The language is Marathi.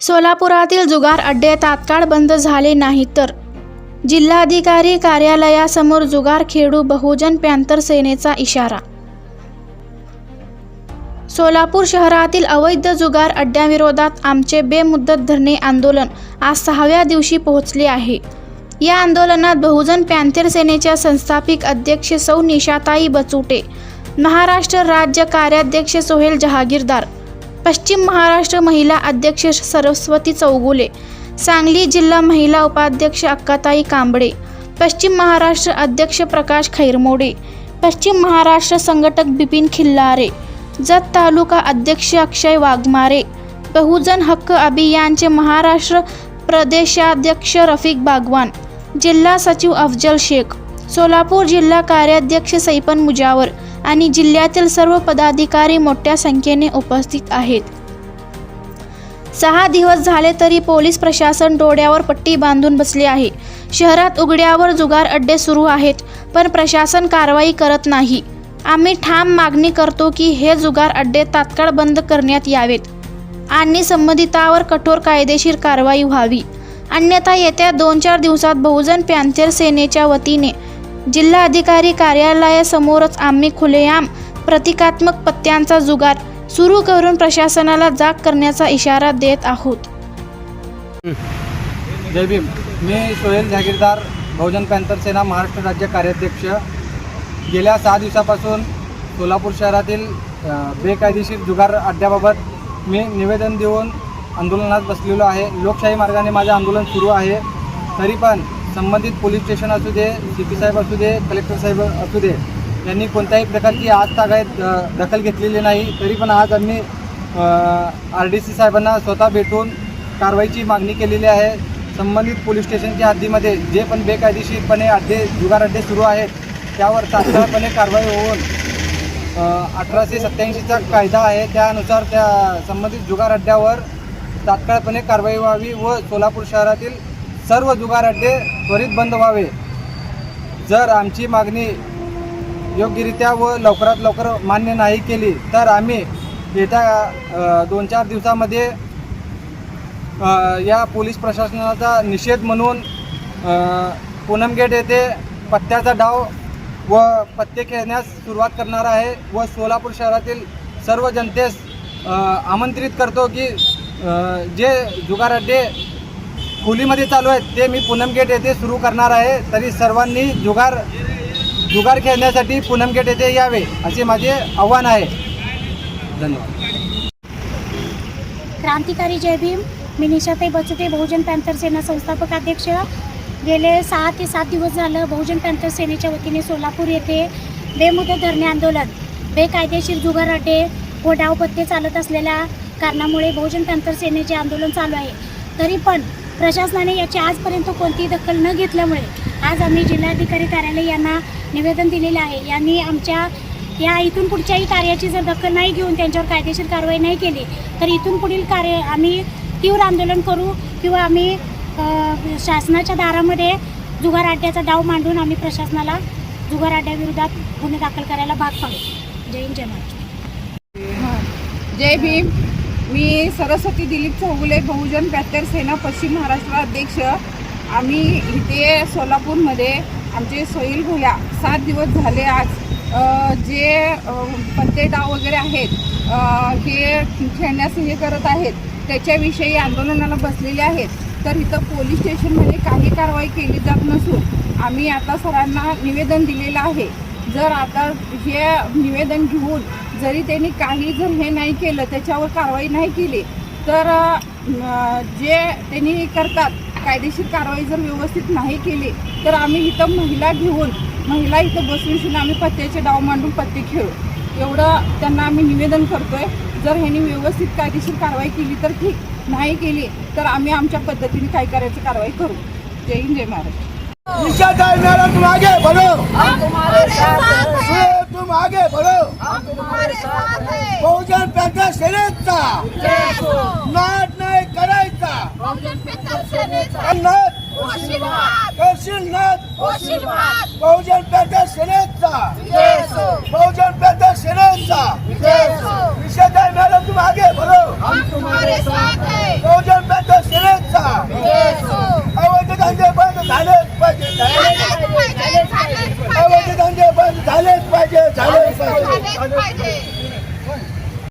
सोलापुरातील जुगार अड्डे तात्काळ बंद झाले नाही तर जिल्हाधिकारी कार्यालयासमोर जुगार खेडू बहुजन पॅंथर सेनेचा इशारा. सोलापूर शहरातील अवैध जुगार अड्ड्याविरोधात आमचे बेमुद्दत धरणे आंदोलन आज सहाव्या दिवशी पोहोचले आहे. या आंदोलनात बहुजन पॅंथर सेनेच्या संस्थापिक अध्यक्ष सौ निशाताई बचुटे महाराष्ट्र राज्य कार्याध्यक्ष सोहेल जहागीरदार पश्चिम महाराष्ट्र महिला अध्यक्ष सरस्वती चौगुले सांगली जिल्हा महिला उपाध्यक्ष अक्काताई कांबळे पश्चिम महाराष्ट्र अध्यक्ष प्रकाश खैरमोडे पश्चिम महाराष्ट्र संघटक बिपिन खिल्लारे जत तालुका अध्यक्ष अक्षय वाघमारे बहुजन हक्क अभियानचे महाराष्ट्र प्रदेशाध्यक्ष रफिक बागवान जिल्हा सचिव अफजल शेख सोलापूर जिल्हा कार्याध्यक्ष सैपन मुजावर आणि जिल्ह्यातील सर्व पदाधिकारी मोठ्या संख्येने उपस्थित आहेत. सहा दिवस झाले तरी पोलीस प्रशासन डोळ्यावर पट्टी बांधून बसले आहे. शहरात उघड्यावर जुगार अड्डे सुरू आहेत पण प्रशासन कारवाई करत नाही. आम्ही ठाम मागणी करतो की हे जुगार अड्डे तात्काळ बंद करण्यात यावेत. आणि संबंधितावर कठोर कायदेशीर कारवाई व्हावी. अन्यथा येत्या दोन चार दिवसात बहुजन पॅन्थर सेनेच्या वतीने जिल्हाधिकारी कार्यालयासमोरच आम्ही खुलेआम प्रतिकात्मक पत्त्यांचा जुगार सुरू करून प्रशासनाला जाग करण्याचा इशारा देत आहोत. जयभीम मी सोहेल जागीरदार बहुजन पॅन्थर सेना महाराष्ट्र राज्य कार्याध्यक्ष. गेल्या सहा दिवसापासून सोलापूर शहरातील बेकायदेशीर जुगार अड्ड्याबाबत मी निवेदन देऊन आंदोलनात बसलेलो आहे. लोकशाही मार्गाने माझं आंदोलन सुरू आहे. तरी पण संबंधित पोलीस स्टेशन असू दे सी पी साहेब असू दे कलेक्टर साहेब असू दे यांनी कोणत्याही प्रकारची आज तागायत दखल घेतलेली नाही. तरी पण आज आम्ही आर डी सी साहेबांना स्वतः भेटून कारवाईची मागणी केलेली आहे. संबंधित पोलीस स्टेशनच्या हद्दीमध्ये जे पण बेकायदेशीरपणे अड्डे जुगार अड्डे सुरू आहेत त्यावर तात्काळपणे कारवाई होऊन अठराशे सत्त्याऐंशीचा कायदा आहे. त्यानुसार त्या संबंधित जुगार अड्ड्यावर तात्काळपणे कारवाई व्हावी व सोलापूर शहरातील सर्व जुगार अड्डे त्वरित बंद व्हावे. जर आमची मागणी योग्यरित्या व लवकरात लवकर मान्य नाही केली तर आम्ही येत्या दोन चार दिवसामध्ये या पोलीस प्रशासनाचा निषेध म्हणून अ, पूनम गेट येथे पत्त्याचा डाव व पत्ते खेळण्यास सुरुवात करणार आहे व सोलापूर शहरातील सर्व जनतेस आमंत्रित करतो की जे जुगार अड्डे खोलीमध्ये चालू आहेत. ते मी पूनम गेट येथे सुरू करणार आहे. तरी सर्वांनी जुगार जुगार खेळण्यासाठी पूनम गेट येथे यावे असे माझे आव्हान आहे. धन्यवाद. क्रांतिकारी जय भीम. मी निशाताई बचुते बहुजन पॅन्थर सेना संस्थापक अध्यक्ष. गेले सहा ते सात दिवस झालं बहुजन पॅन्थर सेनेच्या वतीने सोलापूर येथे बेमुदत धरणे आंदोलन बेकायदेशीर जुगार अड्डे व डावपत्ते चालत असलेल्या कारणामुळे बहुजन पॅन्थर सेनेचे आंदोलन चालू आहे. तरी पण प्रशासनाने याची आजपर्यंत कोणतीही दखल न घेतल्यामुळे आज आम्ही जिल्हाधिकारी कार्यालय यांना निवेदन दिलेलं आहे. यांनी आमच्या या इथून पुढच्याही कार्याची जर दखल नाही घेऊन त्यांच्यावर कायदेशीर कारवाई नाही केली तर इथून पुढील कार्य आम्ही तीव्र आंदोलन करू किंवा आम्ही शासनाच्या दारामध्ये जुगार अड्ड्याचा डाव मांडून आम्ही प्रशासनाला जुगार अड्ड्याविरोधात गुन्हे दाखल करायला भाग पाडू. जय हिंद जय महाराष्ट्र. जय भीम. मी सरस्वती दिलीप चौगुले बहुजन पॅत्तर सेना पश्चिम महाराष्ट्र अध्यक्ष. आम्ही इथे सोलापूरमध्ये आमचे सोईल भोया सात दिवस झाले आज. जे पत्ते डाव वगैरे आहेत हे खेळण्यास हे करत आहेत त्याच्याविषयी आंदोलनाला बसलेले आहेत. तर इथं पोलीस स्टेशनमध्ये काही कारवाई केली जात नसून आम्ही आता सरांना निवेदन दिलेलं आहे. जर आता हे निवेदन घेऊन जरी त्यांनी काही जर हे नाही केलं त्याच्यावर कारवाई नाही केली तर जे त्यांनी करतात कायदेशीर कारवाई जर व्यवस्थित नाही केली तर आम्ही इथं महिला घेऊन महिला इथं बसून शिवून आम्ही पत्त्याचे डाव मांडून पत्ते खेळू. एवढं त्यांना आम्ही निवेदन करतोय. जर ह्यांनी व्यवस्थित कायदेशीर कारवाई केली तर ठीक नाही केली तर आम्ही आमच्या पद्धतीने काय करायचं कारवाई करू. जय हिंद जय महाराष्ट्र. तुम आगे बढ़ो बहुजन पॅंथर सेनेचा नाद नाही करायचा. बहुजन पॅंथर